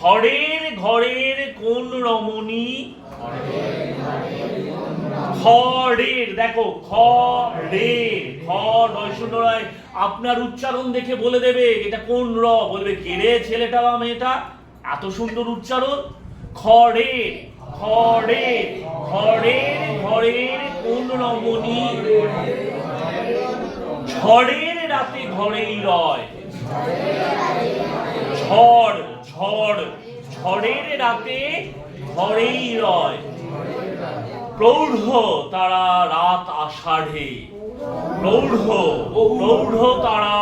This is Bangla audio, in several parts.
খড়ের ঘরের কোন রমণী? খড়ের দেখো খড়ের খড় নয়শূন্য রায় আপনার উচ্চারণ দেখে বলে দেবে, এটা কোন র? বলবে, কে রে ছেলেটা বা মেয়েটা? এত সুন্দর উচ্চারণ? খড়ের খড়ের খড়ের ঘরের কোন রমণী? ঝড়ের রাতে ঘরেই রয়। ঝড় ঝড়, ঝড়ের রাতে ঘরেই রয়। প্রৌঢ় তারা রাত আষাঢ়ে। প্রৌঢ় প্রৌঢ় তারা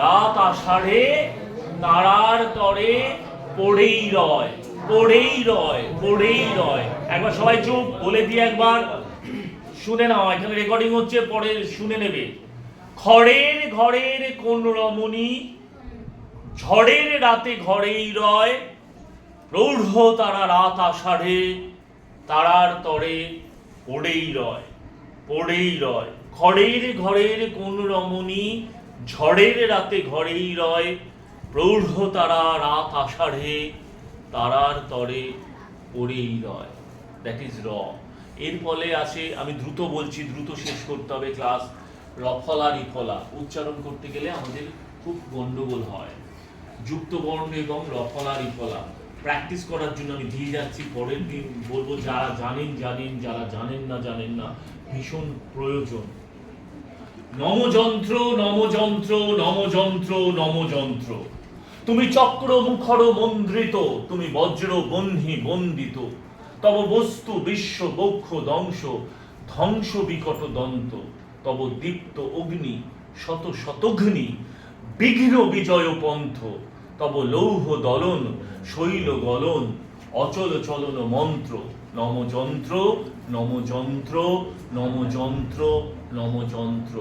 রাত আষাঢ়ে তারার তরে পড়েই রয় পড়েই রয় পড়েই রয়। একবার সবাই চুপ, বলে দিয়ে একবার শুনে নাও, এখানে রেকর্ডিং হচ্ছে, পরে শুনে নেবে। খড়ের ঘরের কোন রমণী ঝড়ের রাতে ঘরেই রয়, প্রৌঢ় তারা রাত আষাঢ়ে, তারার তরে পড়েই রয় পড়েই রয়। খড়ের ঘরের কোন রমণী, ঝড়ের রাতে ঘরেই রয়, প্রৌঢ় তারা রাত আষাঢ়ে, তারার তরে পড়েই রয়। দ্যাট ইজ র এর ফলে আছে, আমি দ্রুত বলছি, দ্রুত শেষ করতে হবে ক্লাস রফলা রিফলা উচ্চারণ করতে গেলে আমাদের খুব গন্ডগোল হয়। যুক্ত বর্ণ এবং রফলা রিফলা। প্র্যাকটিস করার জন্য আমি দিয়ে যাচ্ছি, পরের দিন বলব যারা জানেন জানেন, যারা জানেন না জানেন না, ভীষণ প্রয়োজন। নমযন্ত্র নমযন্ত্র নমযন্ত্র নমযন্ত্র। তুমি চক্র মুখর মন্দ্রিত, তুমি বজ্র বহ্নি বন্দিত। তব বস্তু বিশ্ব বক্ষ দংশ ধ্বংস বিকট দন্ত। তব দীপ্ত অগ্নি, শত শতঘ্নি, বিঘ্ন বিজয় পন্থ। তব লৌহ দলন শৈল গলন অচল চলন মন্ত্র নমযন্ত্র নমযন্ত্র নমযন্ত্র নমযন্ত্র।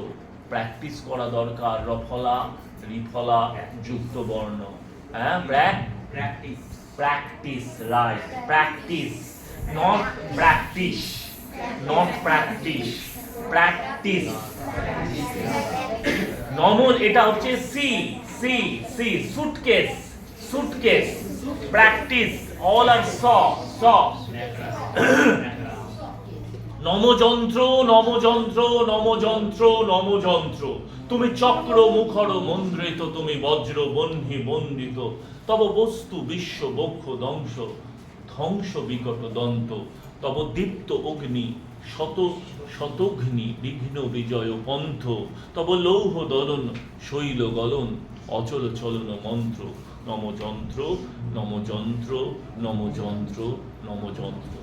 প্র্যাকটিস করা দরকার রফলা রিফলা যুক্ত বর্ণ। হ্যাঁ practice practice right practice not practice not practice practice নম এটা হচ্ছে C. C C suitcase suitcase practice all আর স স নমযন্ত্র নমযন্ত্র নমযন্ত্র নমযন্ত্র। তুমি চক্র, মুখর, মন্দ্রিত, তুমি বজ্র বহ্নি বন্দিত। তব বস্তু, বিশ্ব, বক্ষ দংশ ধ্বংস, বিকট, দন্ত। তব দীপ্ত, অগ্নি, শত, শতঘ্নি, বিঘ্ন, বিজয়, পন্থ। তব লৌহ, দলন, শৈল, গলন। অচল চলন মন্ত্র নমযন্ত্র নমযন্ত্র নমযন্ত্র নমযন্ত্র।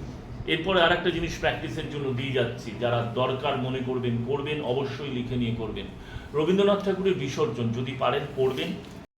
এরপরে আর একটা জিনিস প্র্যাকটিসের জন্য দিয়ে যাচ্ছি। যারা দরকার মনে করবেন করবেন, অবশ্যই লিখে নিয়ে করবেন। রবীন্দ্রনাথ ঠাকুরের বিসর্জন, যদি পারেন পড়বেন